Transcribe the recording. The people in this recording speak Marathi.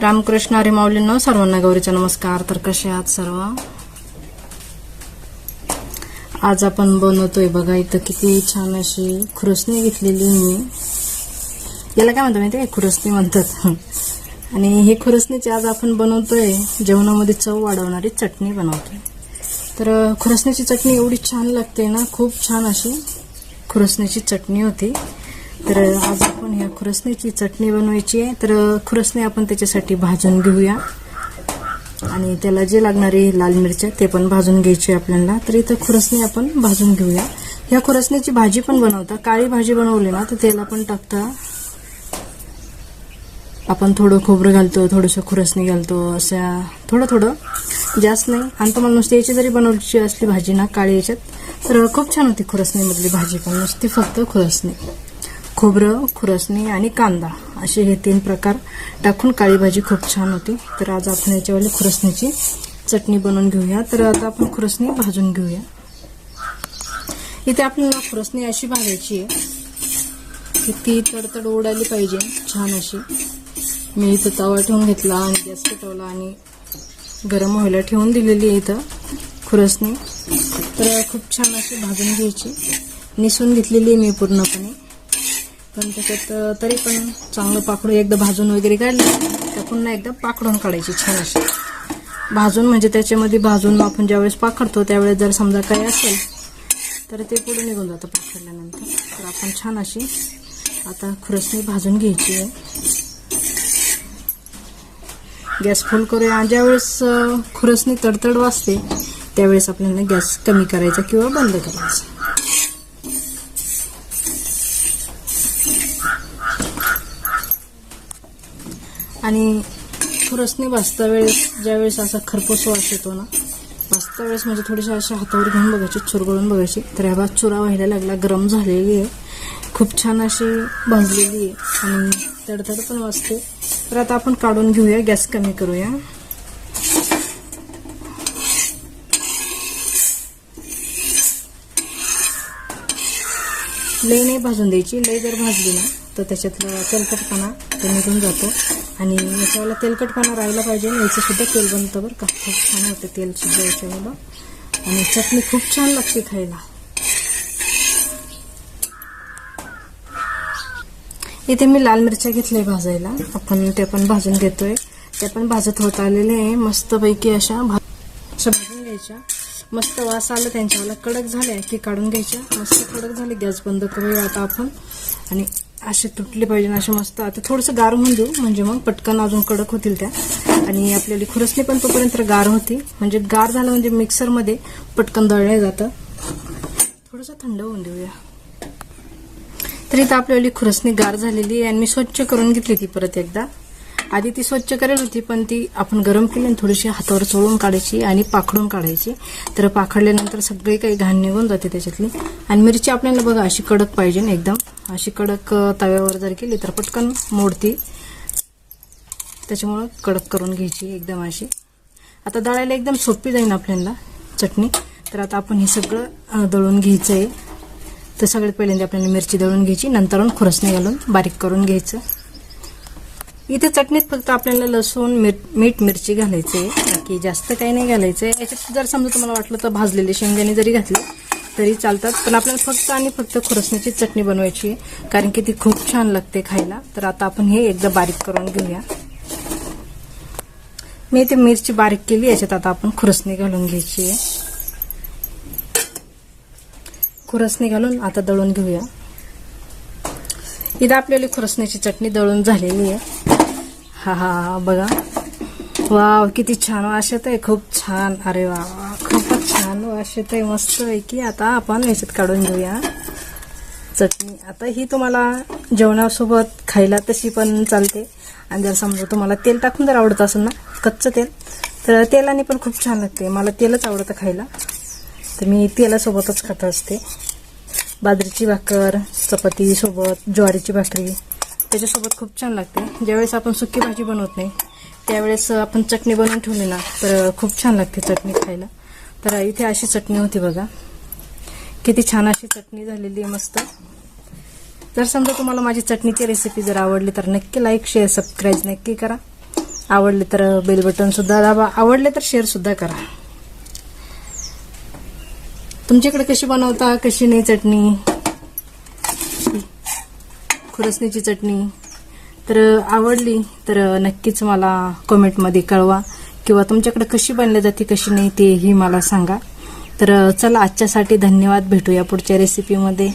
रामकृष्ण हरी माऊलींनो सर्वांना गौरीचा नमस्कार. तर कसे आहात सर्व? आज आपण बनवतोय बघा इथं किती छान अशी खुरसणी घेतलेली मी. याला काय म्हणतो माहिती आहे खुरसणी म्हणतात. आणि ही खुरसणीची आज आपण बनवतोय जेवणामध्ये चव वाढवणारी चटणी बनवतोय. तर खुरसणीची चटणी एवढी छान लागते ना खूप छान अशी खुरसणीची चटणी होती. तर आज आपण ह्या खुरसणीची चटणी बनवायची आहे. तर खुरसणी आपण त्याच्यासाठी भाजून घेऊया. आणि त्याला जे लागणारे लाल मिरच्या ते पण भाजून घ्यायचे आपल्याला. तर इथं खुरसणी आपण भाजून घेऊया. ह्या खुरसणीची भाजी पण बनवता. काळी भाजी बनवली ना तर त्याला पण टाकता. आपण थोडं खोबरं घालतो थोडंसं खुरसणी घालतो अशा थोडं थोडं. जास्त नाही. आणि तुम्हाला नुसती याची जरी बनवची असली भाजी ना काळी याच्यात तर खूप छान होती खुरसणीमधली भाजी पण. नुसती फक्त खुरसणी. खोबरं खुरसणी आणि कांदा असे हे तीन प्रकार टाकून काळी भाजी खूप छान होती. तर आज आपण याच्यावाली खुरसणीची चटणी बनवून घेऊया. तर आता आपण खुरसणी भाजून घेऊया. इथे आपल्याला खुरसणी अशी भाजायची आहे की ती तडतड उडाली पाहिजे. छान अशी. मी इथं तवा ठेवून घेतला आणि गॅस पेटवला आणि गरम व्हायला ठेवून दिलेली आहे इथं खुरसणी. तर खूप छान अशी भाजून घ्यायची. निसून घेतलेली आहे मी पूर्णपणे. पण त्याच्यात तरी पण चांगलं पाकडून एकदा भाजून वगैरे काढलं तर पुन्हा एकदा पाकडून काढायची छान अशी. भाजून म्हणजे त्याच्यामध्ये भाजून आपण ज्यावेळेस पाकडतो त्यावेळेस जर समजा काही असेल तर ते पुढे निघून जातं पाकडल्यानंतर तर आपण छान अशी आता खुरसणी भाजून घ्यायची आहे. गॅस फुल करूया. आणि ज्यावेळेस खुरसणी तडतड वाजते त्यावेळेस आपल्याला गॅस कमी करायचा किंवा बंद करायचा. आणि खुरसणी भाजता वेळेस ज्यावेळेस असा खरपूस वास येतो ना भाजता वेळेस म्हणजे थोडीशी अशा हातावर घेऊन बघायची चुरगळून बघायची. तर ह्या भात चुरा व्हायला लागला गरम झालेली आहे. खूप छान अशी भाजलेली आहे आणि तडतड पण वाजते. तर आता आपण काढून घेऊया गॅस कमी करूया. लई नाही भाजून द्यायची लई जर भाजली ना तर त्याच्यातलं तेलकटपणा ते निघून जातो. आणि याच्यावेळेला तेलकटपणा राहिला पाहिजे. याचंसुद्धा याचं सुद्धा तेल बनतं बरं का. खूप छान होते तेलसुद्धा याच्यावेळेला आणि चटणी खूप छान लागते खायला. इथे मी लाल मिरच्या घेतल्या भाजायला. आपण त्या पण भाजून घेतोय. त्या पण भाजत होत आलेले आहे. मस्तपैकी अशा भा अशा भाजून घ्यायच्या. मस्त वास आला त्यांच्यावाला. कडक झाल्या की काढून घ्यायच्या. मस्त कडक झाले गॅस बंद करूया आता आपण. आणि असे तुटले पाहिजे असे मस्त. आता थोडंसं गार होऊन देऊ म्हणजे मग पटकन अजून कडक होतील त्या. आणि आपल्याला खुरसणी पण तोपर्यंत गार होती. म्हणजे गार झालं म्हणजे मिक्सरमध्ये पटकन दळलं जातं. थोडंसं थंड होऊन देऊया. तर इथं आपल्याली खुरसणी गार झालेली आहे आणि मी स्वच्छ करून घेतली ती परत एकदा. आधी ती स्वच्छ करेल होती पण ती आपण गरम केली आणि थोडीशी हातावर चोळून काढायची आणि पाखडून काढायची. तर पाखडल्यानंतर सगळी काही घाण निघून जाते त्याच्यातली. आणि मिरची आपल्याला बघा अशी कडक पाहिजे ना एकदम. अशी कडक तव्यावर जर केली तर पटकन मोडती. त्याच्यामुळं कडक करून घ्यायची एकदम अशी. आता दळायला एकदम सोपी जाईल आपल्याला चटणी. तर आता आपण हे सगळं दळून घ्यायचं आहे तर सगळ्यात पहिल्यांदा आपल्याला मिरची दळून घ्यायची. नंतर खुरसणी घालून बारीक करून घ्यायचं. इथे चटणीत फक्त आपल्याला लसूण मीठ मिरची घालायची. आहे बाकी जास्त काही नाही घालायचं. आहे याच्यात जर समजा तुम्हाला वाटलं तर भाजलेले शेंगदाणे जरी घातले तरी चालतात. पण आपल्याला फक्त आणि फक्त खुरसण्याची चटणी बनवायची आहे. कारण की ती खूप छान लागते खायला. तर आता आपण हे एकदा बारीक करून घेऊया. मी इथे मिरची बारीक केली. याच्यात आता आपण खुरसणी घालून घ्यायची आहे. खुरसणी घालून आता दळून घेऊया. इथं आपल्याला खुरसण्याची चटणी दळून झालेली आहे. हा हा बघा. वाव किती छान वास येत आहे. खूप छान. अरे वा खूपच छान वास येत आहे. मस्त पैकी. आता आपण याच्यात काढून घेऊया. चटणी. आता ही तुम्हाला जेवणासोबत खायला तशी पण चालते. आणि जर समजा तुम्हाला तेल टाकून जर आवडत असेल ना कच्चं तेल तर तेलाने पण खूप छान लागते. मला तेलच आवडतं खायला. तर मी तेलासोबतच खात असते. बाजरीची भाकर चपातीसोबत ज्वारीची भाकरी. त्याच्यासोबत खूप छान लागते. ज्यावेळेस आपण सुकी भाजी बनवत नाही त्यावेळेस आपण चटणी बनवून ठेवली ना तर खूप छान लागते चटणी खायला. तर इथे अशी चटणी होती बघा. किती छान अशी चटणी झालेली आहे मस्त. जर समजा तुम्हाला माझी चटणीची रेसिपी जर आवडली तर नक्की लाईक शेअर सबस्क्राईब नक्की करा. आवडले तर बेल बटन सुद्धा दाबा. आवडले तर शेअर सुद्धा करा. तुमच्याकडे कशी बनवता कशी नाही चटणी? खुरसणीची चटणी. तर आवडली तर नक्कीच मला कमेंटमध्ये कळवा. किंवा तुमच्याकडे कशी बनली जाते कशी नाही तेही मला सांगा. तर चला आजच्यासाठी धन्यवाद. भेटूया पुढच्या रेसिपीमध्ये